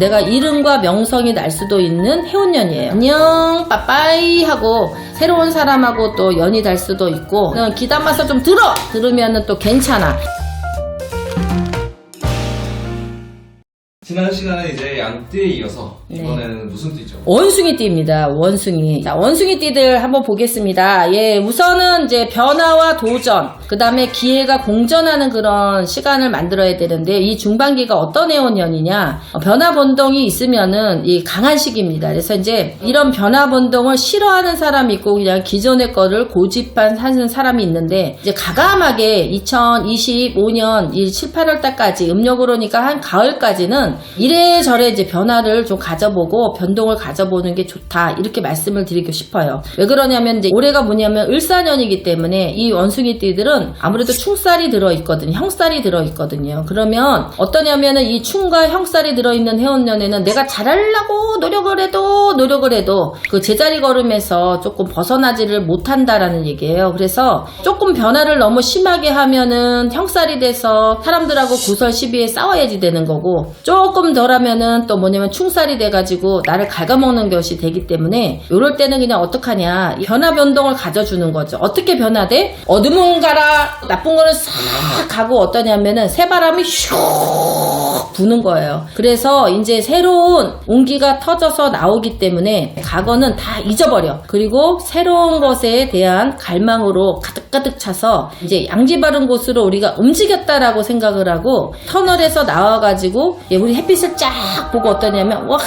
내가 이름과 명성이 날 수도 있는 해운년이에요. 안녕, 빠빠이 하고 새로운 사람하고 또 연이 달 수도 있고 기담아서 좀 들어! 들으면 또 괜찮아. 지난 시간에 이제 양띠에 이어서 네. 이번에는 무슨 띠죠? 원숭이 띠입니다. 원숭이. 자, 원숭이 띠들 한번 보겠습니다. 예, 우선은 이제 변화와 도전, 그 다음에 기회가 공전하는 그런 시간을 만들어야 되는데, 이 중반기가 어떤 해원년이냐, 어, 변화 변동이 있으면은 이 강한 시기입니다. 그래서 이제 이런 변화 변동을 싫어하는 사람이 있고, 그냥 기존의 거를 고집한 하는 사람이 있는데, 이제 가감하게 2025년 이 7, 8월 달까지 음력으로니까 한 가을까지는 이래저래 이제 변화를 좀 가져보고 변동을 가져보는 게 좋다 이렇게 말씀을 드리고 싶어요. 왜 그러냐면 이제 올해가 뭐냐면 을사년이기 때문에 이 원숭이 띠들은 아무래도 충살이 들어 있거든요. 형살이 들어 있거든요. 그러면 어떠냐면은 이 충과 형살이 들어 있는 해운년에는 내가 잘하려고 노력을 해도 노력을 해도 그 제자리 걸음에서 조금 벗어나지를 못한다라는 얘기예요. 그래서 조금 변화를 너무 심하게 하면은 형살이 돼서 사람들하고 구설 시비에 싸워야지 되는 거고 조금 덜 하면은 또 뭐냐면 충살이 돼가지고 나를 갉아먹는 것이 되기 때문에 요럴 때는 그냥 어떡하냐 이 변화 변동을 가져주는 거죠. 어떻게 변화돼? 어둠은 가라 나쁜 거는 싹 가고 어떠냐면은 새바람이 슉 부는 거예요. 그래서 이제 새로운 온기가 터져서 나오기 때문에 과거는 다 잊어버려. 그리고 새로운 것에 대한 갈망으로 가득가득 차서 이제 양지 바른 곳으로 우리가 움직였다라고 생각을 하고 터널에서 나와가지고 예, 우리 햇빛을 쫙 보고 어떠냐면 와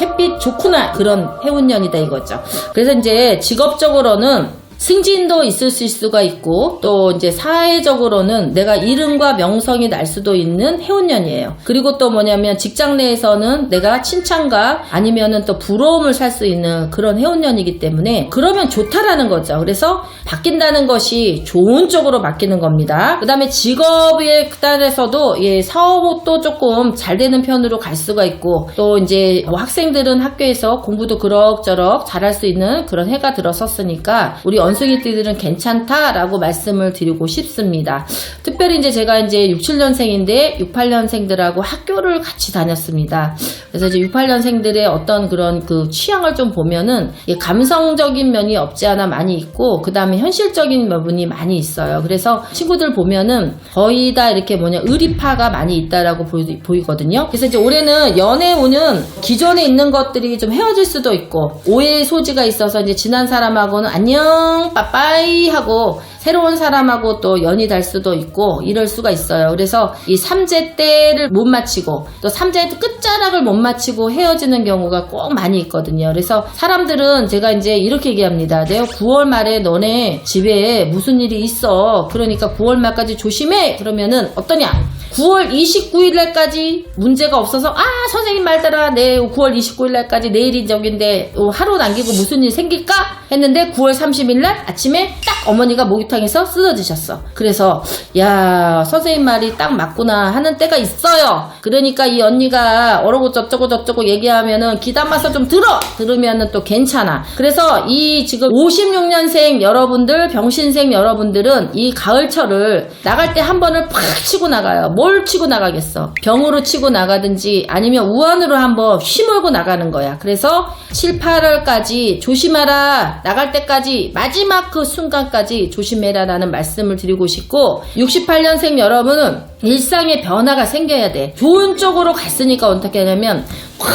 햇빛 좋구나 그런 해운년이다 이거죠. 그래서 이제 직업적으로는 승진도 있을 수가 있고 또 이제 사회적으로는 내가 이름과 명성이 날 수도 있는 해운년이에요. 그리고 또 뭐냐면 직장 내에서는 내가 칭찬과 아니면은 또 부러움을 살 수 있는 그런 해운년이기 때문에 그러면 좋다라는 거죠. 그래서 바뀐다는 것이 좋은 쪽으로 바뀌는 겁니다. 그 다음에 직업에 따라서도 예, 사업도 조금 잘 되는 편으로 갈 수가 있고 또 이제 뭐 학생들은 학교에서 공부도 그럭저럭 잘할 수 있는 그런 해가 들어섰으니까 우리 원숭이띠들은 괜찮다라고 말씀을 드리고 싶습니다. 특별히 이제 제가 이제 6, 7년생인데 6, 8년생들하고 학교를 같이 다녔습니다. 그래서 이제 6, 8년생들의 어떤 그런 그 취향을 좀 보면은 이 감성적인 면이 없지 않아 많이 있고 그 다음에 현실적인 부분이 많이 있어요. 그래서 친구들 보면은 거의 다 이렇게 뭐냐 의리파가 많이 있다라고 보이, 보이거든요. 그래서 이제 올해는 연애 운은 기존에 있는 것들이 좀 헤어질 수도 있고 오해의 소지가 있어서 이제 지난 사람하고는 안녕 빠빠이 하고 새로운 사람하고 또 연이 달 수도 있고 이럴 수가 있어요. 그래서 이 삼재 때를 못 마치고 또 삼재 끝자락을 못 마치고 헤어지는 경우가 꼭 많이 있거든요. 그래서 사람들은 제가 이제 이렇게 얘기합니다. 내가 9월 말에 너네 집에 무슨 일이 있어. 그러니까 9월 말까지 조심해. 그러면은 어떠냐? 9월 29일 날까지 문제가 없어서 아 선생님 말 따라 내 9월 29일 날까지 저긴데 어, 하루 남기고 무슨 일 생길까 했는데 9월 30일 날 아침에 딱 어머니가 목욕탕에서 쓰러지셨어. 그래서 야 선생님 말이 딱 맞구나 하는 때가 있어요. 그러니까 이 언니가 어러고 저쩌고 저쩌고 얘기하면은 기담아서 좀 들어 들으면은 또 괜찮아. 그래서 이 지금 56년생 여러분들 병신생 여러분들은 이 가을철을 나갈 때 한 번을 팍 치고 나가요. 뭘 치고 나가겠어? 병으로 치고 나가든지 아니면 우한으로 한번 휘몰고 나가는 거야. 그래서 7, 8월까지 조심하라. 나갈 때까지 마지막 그 순간까지 조심해라라는 말씀을 드리고 싶고 68년생 여러분은 일상의 변화가 생겨야 돼. 좋은 쪽으로 갔으니까 어떻게 하냐면 확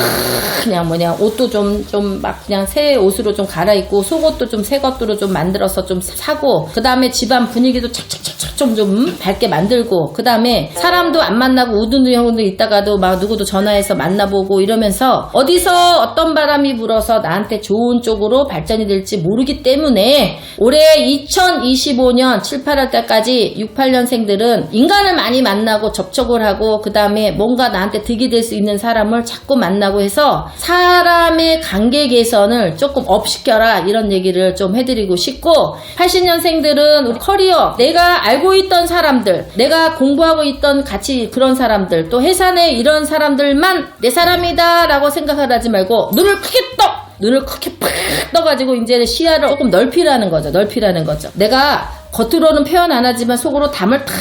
그냥 뭐냐 옷도 좀 좀 막 그냥 새 옷으로 좀 갈아입고 속옷도 좀 새 것으로 좀 만들어서 좀 사고 그 다음에 집안 분위기도 착착착착 좀좀 밝게 만들고 그 다음에 사람도 안 만나고 우두두형도 있다가도 막 누구도 전화해서 만나보고 이러면서 어디서 어떤 바람이 불어서 나한테 좋은 쪽으로 발전이 될지 모르기 때문에 올해 2025년 7, 8월 달까지 6, 8년생들은 인간을 많이 만 나고 접촉을 하고 그 다음에 뭔가 나한테 득이 될 수 있는 사람을 자꾸 만나고 해서 사람의 관계 개선을 조금 업시켜라 이런 얘기를 좀 해드리고 싶고 80년생들은 우리 커리어 내가 알고 있던 사람들 내가 공부하고 있던 같이 그런 사람들 또 회사 내 이런 사람들만 내 사람이다 라고 생각을 하지 말고 눈을 크게 떠! 눈을 크게 팍 떠가지고 이제 시야를 조금 넓히라는 거죠 넓히라는 거죠. 내가 겉으로는 표현 안 하지만 속으로 담을 다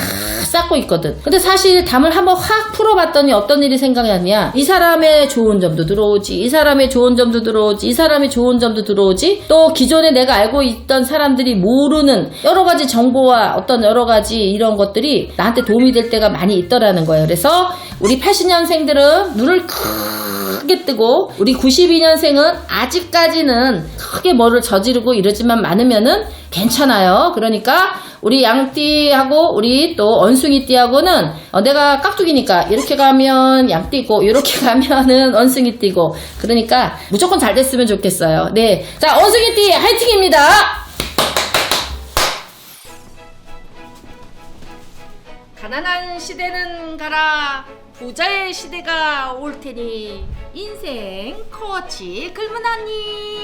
쌓고 있거든. 근데 사실 담을 한번 확 풀어봤더니 어떤 일이 생각났냐? 이 사람의 좋은 점도 들어오지, 이 사람의 좋은 점도 들어오지, 이 사람의 좋은 점도 들어오지, 또 기존에 내가 알고 있던 사람들이 모르는 여러 가지 정보와 어떤 여러 가지 이런 것들이 나한테 도움이 될 때가 많이 있더라는 거예요. 그래서 우리 80년생들은 눈을 크게 뜨고 우리 92년생은 아직까지는 크게 뭐를 저지르고 이러지만 많으면은 괜찮아요. 그러니까 우리 양띠하고 우리 또 언숭이띠하고는 어, 내가 깍두기니까 이렇게 가면 양띠고 이렇게 가면은 언숭이띠고 그러니까 무조건 잘 됐으면 좋겠어요. 네, 자 언숭이띠 화이팅입니다. 가난한 시대는 가라 부자의 시대가 올 테니 인생 코치 글문하니